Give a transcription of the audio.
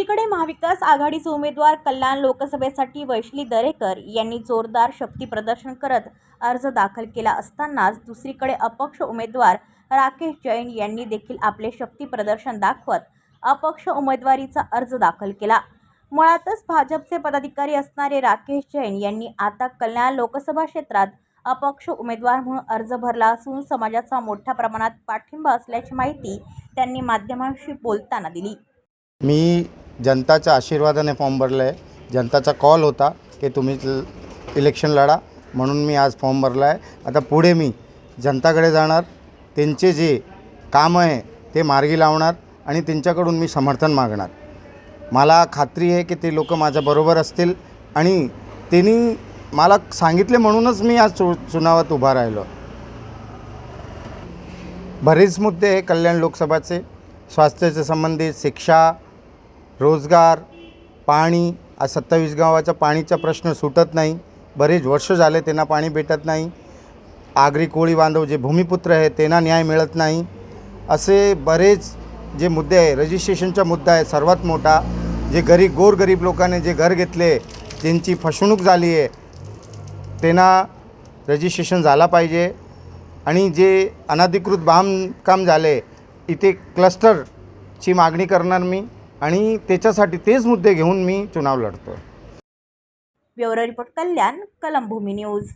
आघाडीचे उमेदवार कल्याण लोकसभेसाठी वैशली दरेकर यांनी जोरदार शक्ती प्रदर्शन करत अर्ज दाखल केला असतानाच दुसरीकडे अपक्ष उमेदवार राकेश जैन यांनी देखील आपले शक्ती प्रदर्शन दाखवत अपक्ष उमेदवारीचा अर्ज दाखल केला. मुळातच भाजपचे पदाधिकारी असणारे राकेश जैन यांनी आता कल्याण लोकसभा क्षेत्रात अपक्ष उमेदवार म्हणून अर्ज भरला असून समाजाचा मोठ्या प्रमाणात पाठिंबा असल्याची माहिती त्यांनी माध्यमांशी बोलताना दिली. मी जनताच्या आशीर्वादाने फॉर्म भरला आहे. जनताचा कॉल होता की तुम्ही इलेक्शन लढा म्हणून मी आज फॉर्म भरला आहे. आता पुढे मी जनताकडे जाणार त्यांचे जे कामं आहे ते मार्गी लावणार आणि त्यांच्याकडून मी समर्थन मागणार. मला खात्री आहे की ते लोक माझ्याबरोबर असतील आणि त्यांनी मला सांगितले म्हणूनच मी आज चु चुनावात उभा राहिलो. बरेच मुद्दे आहे कल्याण लोकसभाचे स्वास्थ्याच्या संबंधित शिक्षा रोजगार पाणी आज सत्तावीस गावाचा पाणीचा प्रश्न सुटत नाही. बरेच वर्ष झाले त्यांना पाणी भेटत नाही. आगरी कोळी बांधव जे भूमिपुत्र आहे त्यांना न्याय मिळत नाही. असे बरेच जे मुद्दे आहे रजिस्ट्रेशनचा मुद्दा आहे सर्वात मोठा. जे गरीब गोरगरीब लोकांनी जे घर घेतले ज्यांची फसवणूक झाली आहे त्यांना रजिस्ट्रेशन झाला पाहिजे. आणि जे अनधिकृत बांधकाम झाले इथे क्लस्टरची मागणी करणार मी. आणि त्याच्यासाठी तेच मुद्दे घेऊन मी चुनाव लढतो bureau report Kalyan Kalambhoomi news.